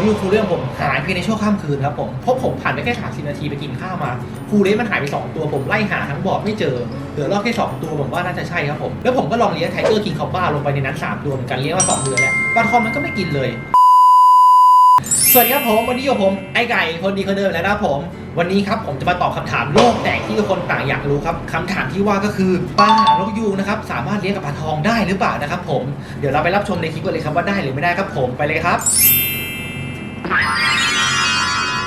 นยูฟูเรื่องผมหายไปในช่วงข้ามคืนครับผมเพราะผมผ่านไปแค่30นาทีไปกินข้าวมาฟูเรสมันหายไป2ตัวผมไล่หาทั้งบอร์ดไม่เจอเหลือรอบแค่2ตัวผมว่าน่าจะใช่ครับผมแล้วผมก็ลองเลี้ยงไทเกอร์คิงคอบ้าลงไปในนั้น3ตัวเหมือนกันเลี้ยงมา2เดือนแล้วปลาทองมันก็ไม่กินเลยสวัสดีครับผมวันนี้อยู่ผมไอ้ไก่คนดีคนเดิมแล้วนะครับผม วันนี้ครับผมจะมาตอบคำถามโลกแตกที่ทุกคนต่างอยากรู้ครับคำถามที่ว่าก็คือปลาหางนกยูงนะครับสามารถเลี้ยงกับปลาทองได้หรือเปล่านะครับผมเดี๋ยวเราไปรับชมในคลิปกันเลยครับว่าได้หรือไม่ได้ครับผมไปเลยครับ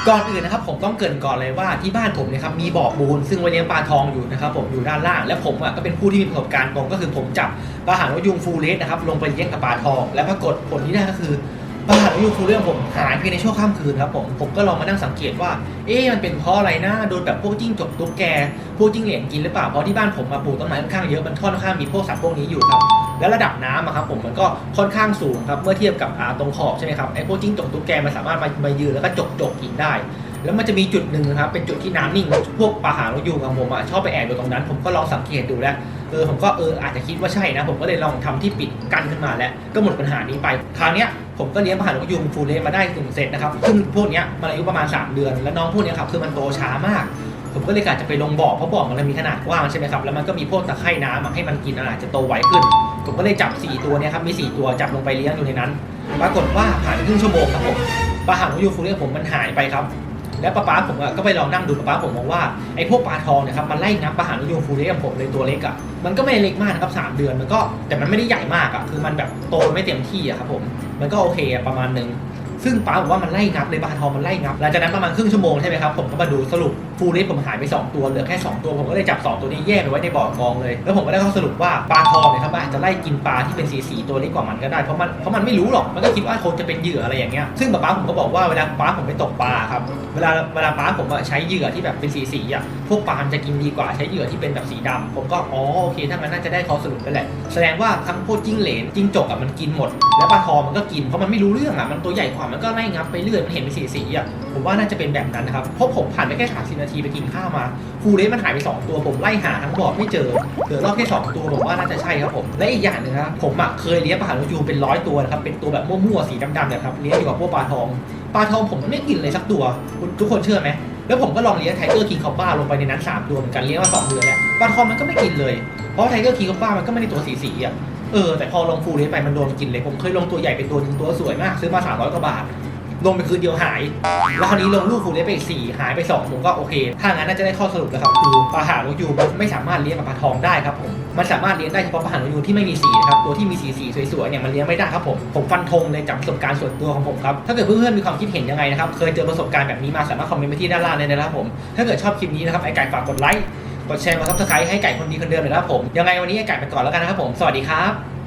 ก่อนอื่นนะครับผมต้องเกรินก่อนเลยว่าที่บ้านผมเนี่ยครับมีบ่อปูนซึ่งไว้เลี้ยงปลาทองอยู่นะครับผมอยู่ด้านล่าง และผมอะก็เป็นผู้ที่มีประสบการณ์ตรงก็คือผมจับปลาหางนกยุงฟูลเลสนะครับลงไปเลี้ยงกับปลาทอง และปรากฏผลที่ได้ก็คือ ปลาหางนกยูงฟูลเลสผมหายไปในช่วงค่ำคืนครับผมผมก็ลองมานั่งสังเกตว่า เอ๊ะมันเป็นเพราะอะไรนะโดนแบบพวกจิ้งจกตุ๊กแกพวกจิ้งเหลนกินหรือเปล่าเพราะที่บ้านผมมาปลูกต้นไม้ค่อนข้างเยอะมันค่อนข้างมีพวกสัตว์พวกนี้อยู่ครับแล้วระดับน้ำครับผมมันก็ค่อนข้างสูงครับเมื่อเทียบกับตรงขอบใช่ไหมครับไอ้พวกจิ้งจกตุ๊กแกมันสามารถมามายืนแล้วก็จกจกกินได้ แล้วมันจะมีจุดหนึ่งนะครับ เป็นจุดที่น้ำนิ่ง พวกปลาหางนกยูงของผมอะชอบไปแอบอยู่ตรงนั้น ผมก็ลองสังเกตดูแล้ว เออผมก็เอออาจจะคิดว่าใช่นะ ผมก็เลยลองทำที่ปิดกั้นขึ้นมาแล้วก็หมดปัญหานี้ไป คราวเนี้ยผมก็เลี้ยงปลาหางนกยูงฟูเลสมาได้ถึงเสร็จนะครับ ซึ่งพวกเนี้ยมันอายุประมาณ 3 เดือน แล้วน้องพวกเนี้ยครับคือมันโตช้ามากผมก็เลยกะจะไปลงบ่อเพราะบ่อมันมีขนาดกว้างใช่ไหมครับแล้วมันก็มีพวกตะไคร่น้ำให้มันกินอาจจะโตไวขึ้น ผมก็เลยจับ 4 ตัวเนี่ยครับมี 4 ตัวจับลงไปเลี้ยงอยู่ในนั้น ปรากฏว่าผ่านครึ่งชั่วโมงครับผมปลาหางนกยูงฟูเรียผมมันหายไปครับ แล้วป้าป๊าผมอะก็ไปลองนั่งดูป้าป๊าผมมองว่าไอ้พวกปลาทองเนี่ยครับมันไล่งับปลาหางนิยูฟูเรียผมเลยตัวเล็กอะมันก็ไม่เล็กมากนะครับสามเดือนมันก็แต่มันไม่ได้ใหญ่มากอะคือมันแบบโตไม่เต็มที่อะครับผมมันก็โอเคอประมาณนึง ซึ่งป้าบอกว่ามันไล่งับเลยปลาทองมันไล่งับหลังจากนั้นประมาณครึ่งชั่วโมงใช่ไหมครับผมก็มาดูสรุปฟูเรสผมหายไป 2 ตัวเหลือแค่ 2 ตัวผมก็เลยจับ 2 ตัวนี้แยกไปไว้ในบ่อกองเลย แล้วผมก็ได้ข้อสรุปว่าปลาทองเนี่ยครับอาจจะไล่กินปลาที่เป็นสีสีตัวเล็กกว่ามันก็ได้เพราะมันเพราะมันไม่รู้หรอกมันก็คิดว่าคงจะเป็นเหยื่ออะไรอย่างเงี้ยซึ่งป้าผมก็บอกว่าเวลาป้าผมไปตกปลาครับเวลาเวลาป้าผมใช้เหยื่อที่แบบเป็นสีสีอะพวกปลามันจะกินดีกว่าใช้เหยื่อที่เป็นแบบสีดำผมก็อ๋อโอเคถ้างั้นน่าจะได้ข้อสรุปแล้วแหละแสดงว่าทั้งพวกจิ้งเหลนจิ้งจกอะมันกินหมด แล้วปลาทองมันก็กินเพราะมันไม่รู้เรื่องอะมันตัวใหญ่กว่ามันก็ไล่งับไปเรื่อยมันเห็นเป็นสีสีอะผมว่าน่าจะเป็นแบบนั้นนะครับเพราะผมผ่านไปแค่30นาทีไปกินข้าวมาฟูเรสมันหายไป2ตัวผมไล่หาทั้งบอร์ดไม่เจอเหลือรอบแค่2ตัวผมว่าน่าจะใช่ครับผมและอีกอย่างหนึ่งครับผมอะเคยเลี้ยงปลาหางนกยูงเป็นร้อยตัวนะครับเป็นตัวแบบมั่วๆสีดำๆเนี่ยครับเลี้ยงอยู่กับพวกปลาทองปลาทองผมมันไม่กินเลยสักตัวทุกคนเชื่อไหมแล้วผมก็ลองเลี้ยงไทเกอร์คิงคอบ้าลงไปในนั้นสามตัวเหมือนกันเลี้ยงมาสองเดือนแล้วปลาทองมันก็ไม่กินเลย เพราะไทเกอร์คิงคอบ้ามันก็ไม่ได้ตัวสีสีๆอะ เออแต่พอลงฟูลเลสไปมันโดนกินเลยผมเคยลงตัวใหญ่เป็นตัวหนึ่งตัวสวยมาก ซื้อมา300กว่าบาท ลงไปคืนเดียวหาย แล้วคราวนี้ลงลูกฟูลเลสไปอีกสี่หายไปสองผมก็โอเค ถ้างั้นน่าจะได้ข้อสรุปแล้วครับคือปลาหางนกยูงมันไม่สามารถเลี้ยงกับปลาทองได้ครับผมมันสามารถเลี้ยงได้เฉพาะปลาหางนกยูงที่ไม่มีสีนะครับตัวที่มีสีสีสวยๆเนี่ยมันเลี้ยงไม่ได้ครับผมผมฟันธงเลยจากประสบการณ์ส่วนตัวของผมครับถ้าเกิดเพื่อนๆมีความคิดเห็นยังไงนะครับเคยเจอประสบการณ์แบบนี้มาสามารถคอมเมนต์ไปที่ด้านล่างเลยนะครับผมถ้าเกิดชอบคลิปนี้นะครับไอไก่ฝากกดไลค์ กดแชร์กดซับสไครต์ให้ไก่คนดีคนเดิมเลยนะครับผมยังไงวันนี้ไอไก่ไปก่อนแล้วกันนะครับผมสวัสดีครับ